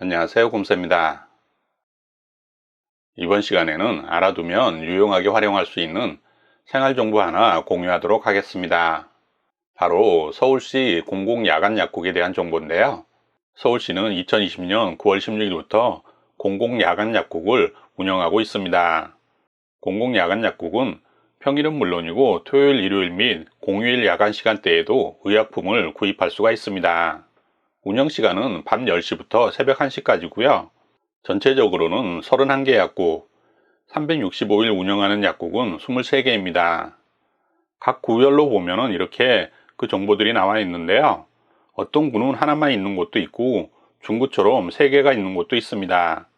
안녕하세요 곰쌤입니다. 이번 시간에는 알아두면 유용하게 활용할 수 있는 생활정보 하나 공유하도록 하겠습니다. 바로 서울시 공공야간약국에 대한 정보인데요. 서울시는 2020년 9월 16일부터 공공야간약국을 운영하고 있습니다. 공공야간약국은 평일은 물론이고 토요일, 일요일 및 공휴일 야간 시간대에도 의약품을 구입할 수가 있습니다. 운영 시간은 밤 10시부터 새벽 1시까지고요. 전체적으로는 31개 약국, 365일 운영하는 약국은 23개입니다. 각 구별로 보면은 이렇게 그 정보들이 나와 있는데요. 어떤 구는 하나만 있는 곳도 있고 중구처럼 3개가 있는 곳도 있습니다.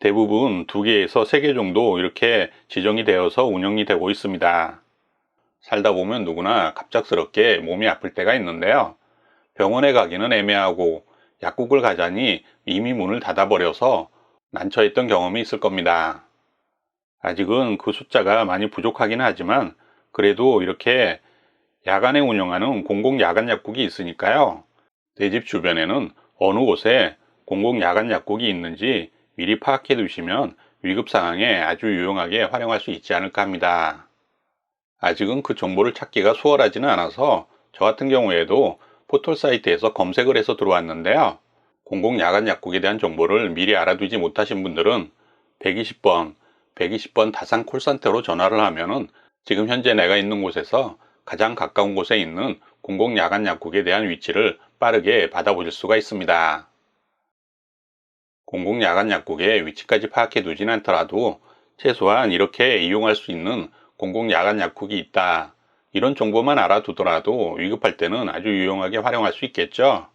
대부분 2개에서 3개 정도 이렇게 지정이 되어서 운영이 되고 있습니다. 살다 보면 누구나 갑작스럽게 몸이 아플 때가 있는데요. 병원에 가기는 애매하고 약국을 가자니 이미 문을 닫아버려서 난처했던 경험이 있을 겁니다. 아직은 그 숫자가 많이 부족하긴 하지만 그래도 이렇게 야간에 운영하는 공공야간약국이 있으니까요. 내 집 주변에는 어느 곳에 공공야간약국이 있는지 미리 파악해 두시면 위급 상황에 아주 유용하게 활용할 수 있지 않을까 합니다. 아직은 그 정보를 찾기가 수월하지는 않아서 저 같은 경우에도 포털 사이트에서 검색을 해서 들어왔는데요. 공공 야간 약국에 대한 정보를 미리 알아두지 못하신 분들은 120번, 120번 다산 콜센터로 전화를 하면은 지금 현재 내가 있는 곳에서 가장 가까운 곳에 있는 공공 야간 약국에 대한 위치를 빠르게 받아보실 수가 있습니다. 공공 야간 약국의 위치까지 파악해 두진 않더라도 최소한 이렇게 이용할 수 있는 공공 야간 약국이 있다. 이런 정보만 알아두더라도 위급할 때는 아주 유용하게 활용할 수 있겠죠.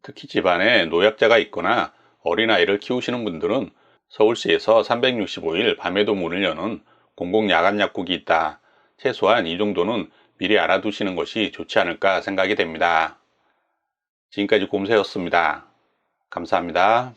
특히 집안에 노약자가 있거나 어린아이를 키우시는 분들은 서울시에서 365일 밤에도 문을 여는 공공야간약국이 있다. 최소한 이 정도는 미리 알아두시는 것이 좋지 않을까 생각이 됩니다. 지금까지 곰새였습니다. 감사합니다.